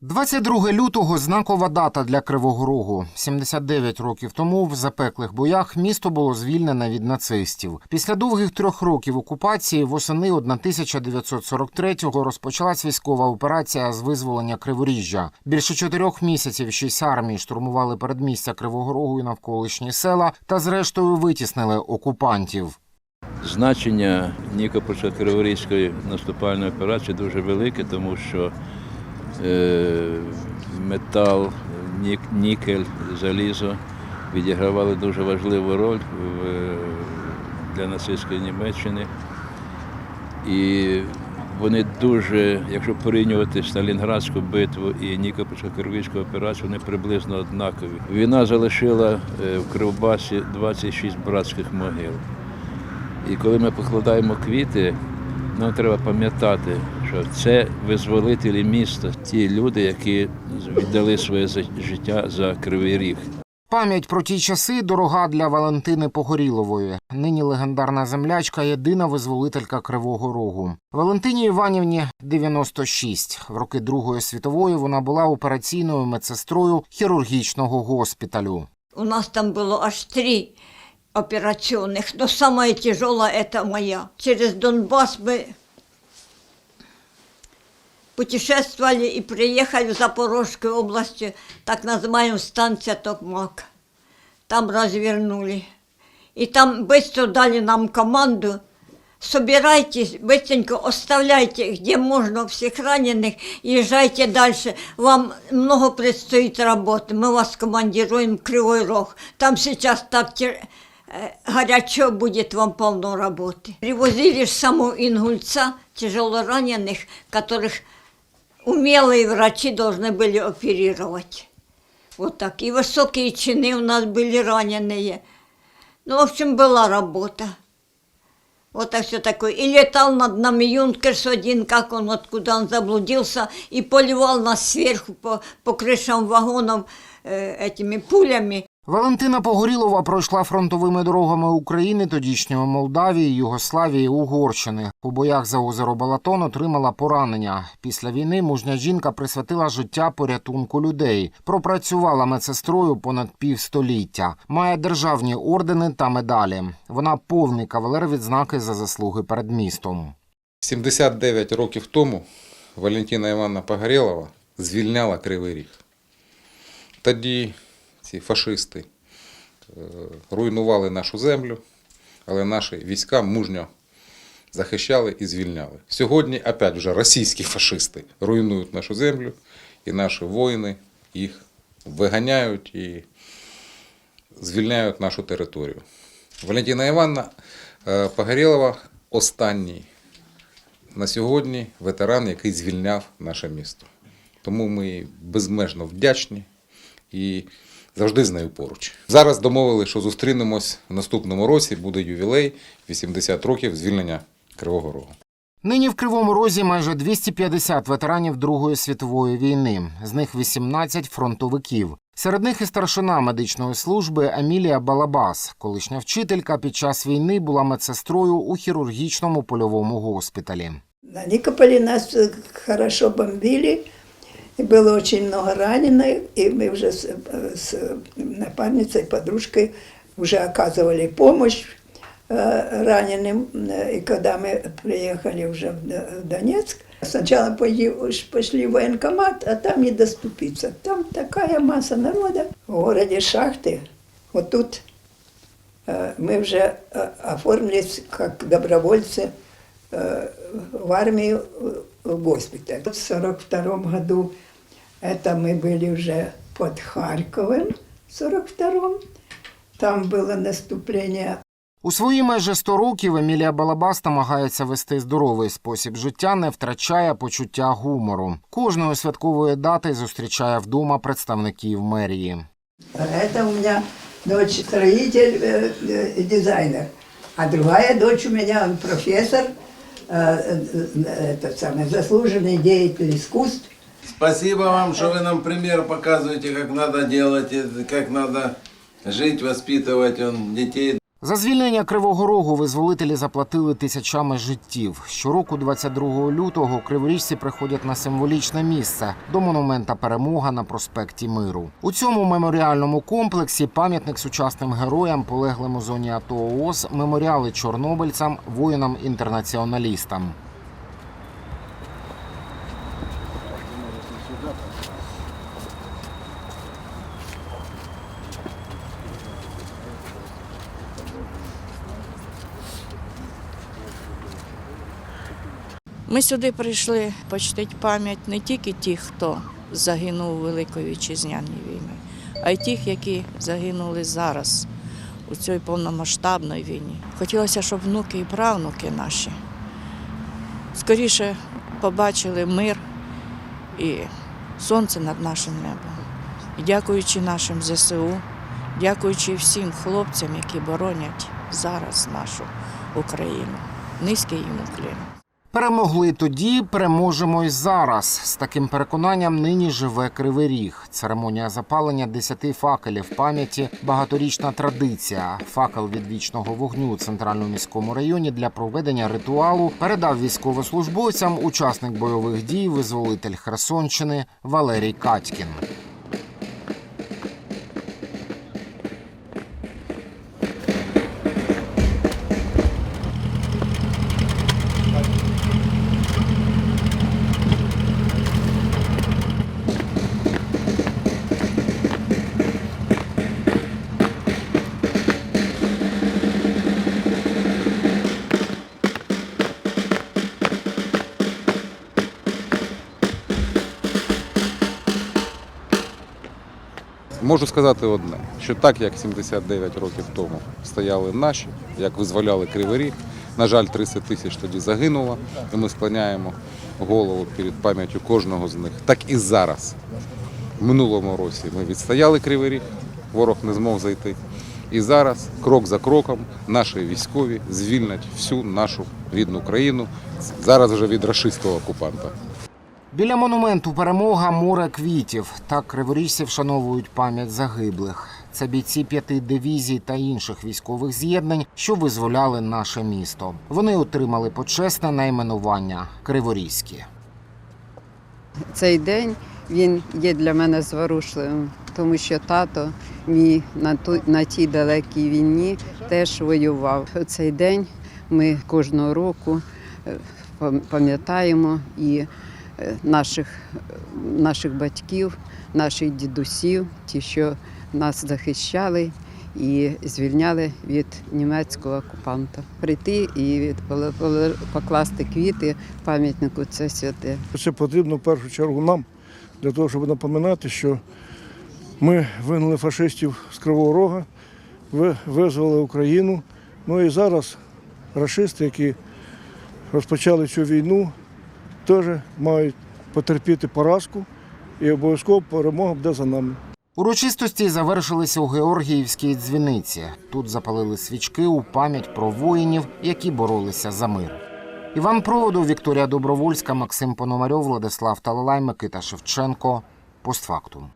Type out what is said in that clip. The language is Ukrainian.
22 лютого знакова дата для Кривого Рогу. 79 років тому в запеклих боях місто було звільнене від нацистів. Після довгих трьох років окупації восени 1943-го розпочалась військова операція з визволення Криворіжжя. Більше чотирьох місяців шість армій штурмували передмістя Кривого Рогу і навколишні села та зрештою витіснили окупантів. Значення Нікопольсько-Криворізької наступальної операції дуже велике, тому що метал, нікель, залізо відігравали дуже важливу роль для нацистської Німеччини. І вони дуже, якщо порівнювати Сталінградську битву і Нікопольсько-Криворізьку операцію, вони приблизно однакові. Війна залишила е, в Кривбасі 26 братських могил. І коли ми покладаємо квіти, нам треба пам'ятати, що це визволителі міста, ті люди, які віддали своє за- життя за кривий ріг. Пам'ять про ті часи дорога для Валентини Погорілової. Нині легендарна землячка, єдина визволителька Кривого Рогу. Валентині Іванівні 96. В роки Другої світової вона була операційною медсестрою хірургічного госпіталю. У нас там было аж три операционных, но самая тяжелая это моя. Через Донбасс мы путешествовали и приехали в Запорожскую область, так называемая станция Токмак. Там развернули. И там быстро дали нам команду, собирайтесь, быстренько оставляйте, где можно всех раненых, езжайте дальше. Вам много предстоит работы. Мы вас командируем в Кривой Рог. Там сейчас так тя- э, горячо будет, вам полно работы. Привозили с самого Ингульца тяжело раненых, которых умелые врачи должны были оперировать. Вот так. И высокие чины у нас были раненые. Ну, в общем, была работа. Вот так все такое. И летал над нами Юнкерс один, как он, откуда он заблудился, и поливал нас сверху по, по крышам вагонов э, этими пулями. Валентина Погорілова пройшла фронтовими дорогами України, тодішньої Молдавії, Югославії, Угорщини. У боях за озеро Балатон отримала поранення. Після війни мужня жінка присвятила життя порятунку людей. Пропрацювала медсестрою понад півстоліття. Має державні ордени та медалі. Вона повний кавалер відзнаки за заслуги перед містом. 79 років тому Валентина Івановна Погорєлова звільняла Кривий Ріг. Тоді ці фашисти е, руйнували нашу землю, але наші війська мужньо захищали і звільняли. Сьогодні опять вже російські фашисти руйнують нашу землю, і наші воїни їх виганяють і звільняють нашу територію. Валентина Івановна е, Погорєлова останній на сьогодні ветеран, який звільняв наше місто. Тому ми безмежно вдячні і завжди з нею поруч. Зараз домовили, що зустрінемось в наступному році. Буде ювілей 80 років звільнення Кривого Рогу. Нині в Кривому Розі майже 250 ветеранів Другої світової війни. З них 18 фронтовиків. Серед них і старшина медичної служби Емілія Балабас. Колишня вчителька під час війни була медсестрою у хірургічному польовому госпіталі. На Никополе нас э, хорошо бомбили, и было очень много раненых, и мы уже с, э, с напарницей, подружкой уже оказывали помощь э, раненым. Э, И когда мы приехали уже в Д- в Донецк, сначала поди- уж пошли в военкомат, а там не доступиться. Там такая масса народа. В городе Шахты, вот тут э, мы уже э, оформились как добровольцы э, в армию э, в госпиталь. В 42 году это мы были уже под Харьковом, в 42-м. Там было наступление У свої майже 100 років Емілія Балабас намагається вести здоровий спосіб життя, не втрачає почуття гумору. Кожної святкової дати зустрічає вдома представників мерії. Это у меня дочь строитель, э, э, дизайнер, а другая дочь у меня профессор, э, э, этот самый заслуженный деятель искусств. Спасибо вам, что вы нам пример показываете, как надо делать, это, как надо жить, воспитывать он, детей. За звільнення Кривого Рогу визволителі заплатили тисячами життів. Щороку, 22 лютого, криворіжці приходять на символічне місце до монумента Перемога на проспекті Миру. У цьому меморіальному комплексі пам'ятник сучасним героям, полеглим у зоні АТО ООС, меморіали чорнобильцям, воїнам-інтернаціоналістам. Ми сюди прийшли почтити пам'ять не тільки тих, хто загинув у Великій Вітчизняній війні, а й тих, які загинули зараз у цій повномасштабній війні. Хотілося, щоб внуки і правнуки наші скоріше побачили мир і сонце над нашим небом. І дякуючи нашим ЗСУ, дякуючи всім хлопцям, які боронять зараз нашу Україну. Низький їм уклін. Перемогли тоді, переможемо й зараз. З таким переконанням нині живе Кривий Ріг. Церемонія запалення десяти факелів пам'яті багаторічна традиція. Факел від вічного вогню у центральному міському районі для проведення ритуалу передав військовослужбовцям учасник бойових дій, визволитель Херсонщини Валерій Катькін. Можу сказати одне, що так як 79 років тому стояли наші, як визволяли Кривий на жаль, 30 тисяч тоді загинуло, і ми склоняємо голову перед пам'яттю кожного з них. Так і зараз. В минулому році ми відстояли Кривий Ріг, ворог не змог зайти. І зараз, крок за кроком, наші військові звільнять всю нашу рідну країну, зараз вже від рашистського окупанта. Біля монументу перемога море квітів. Так криворіжці вшановують пам'ять загиблих. Це бійці п'яти дивізій та інших військових з'єднань, що визволяли наше місто. Вони отримали почесне найменування Криворізькі. Цей день він є для мене зворушливим, тому що тато мій на ту на тій далекій війні теж воював. Цей день ми кожного року е, пам'ятаємо і наших, е, наших батьків, наших дідусів, ті, що нас захищали. І звільняли від німецького окупанта. Прийти і покласти квіти пам'ятнику це святе. Це потрібно в першу чергу нам, для того, щоб напоминати, що ми вигнали фашистів з Кривого Рога, ви- визвали Україну. Ну і зараз рашисти, які розпочали цю війну, теж мають потерпіти поразку і обов'язково перемога буде за нами. Урочистості завершилися у Георгіївській дзвіниці. Тут запалили свічки у пам'ять про воїнів, які боролися за мир. Іван Проводов, Вікторія Добровольська, Максим Пономарьов, Владислав Талалай, Микита Шевченко. Постфактум.